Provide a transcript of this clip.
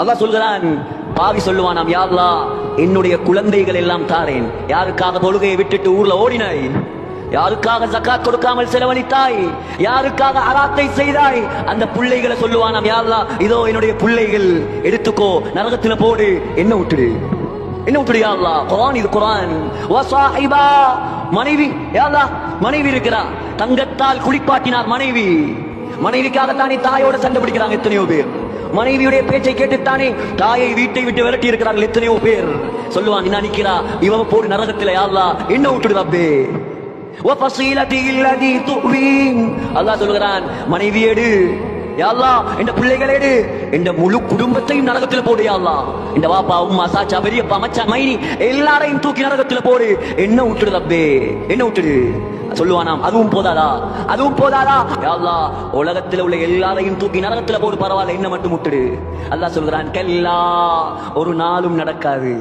அல்லாஹ் சொல்கிறான் பாவி சொல்லுவானாம் யா என்னுடைய குழந்தைகள் எல்லாம் தாரேன். யாருக்காக தொழுகையை விட்டுட்டு ஊர்ல ஓடினாய்? யாருக்காக ஜக்காத் கொடுக்காமல் செலவழித்தாய்? யாருக்காக அராத்தை செய்தாய்? அந்த பிள்ளைகளை சொல்லுவானாம் யா இதோ என்னுடைய பிள்ளைகள் எடுத்துக்கோ நரகத்துல போடு என்ன விட்டுடு? என்ன விட்டுடு யா குரான் இது குரான். மனைவி யா மனைவி இருக்கிறா. தங்கத்தால் குளிப்பாட்டினார் மனைவி. மனைவிக்காகத்தானே தாயோட சண்டை பிடிக்கிறாங்க எத்தனையோ பேர். மனைவியுடைய பேச்சை கேட்டுத்தானே? தாயை வீட்டை விட்டு விரட்டி இருக்கிறார்கள் எத்தனையோ பேர். சொல்லுவாங்க என்ன நிக்கிறா? இவன் போடு நரகத்தில் யாருலா என்ன விட்டுடு அப்பே அல்லாஹ் சொல்கிறான் மனைவியேடு யாழ்லா யா பிள்ளைகளேடு இந்த இந்த முழு குடும்பத்தையும் நரகத்தில் போடு யா இந்த வாப்பா உம்மா சாச்சா பெரியப்பா மச்சான் மைனி எல்லாரையும் தூக்கி நரகத்தில் போடு. என்ன விட்டுடு தப்பே என்ன விட்டுடு? சொல்லுவானாம் அதுவும் போதாதா? அதுவும் போதாதா? யாழ்லா உலகத்தில் உலகத்துல உள்ள எல்லாரையும் தூக்கி நரகத்தில் போடு பரவாயில்ல என்ன மட்டும் விட்டுடு. அல்லாஹ் சொல்கிறான் கல்லா ஒரு நாளும் நடக்காது.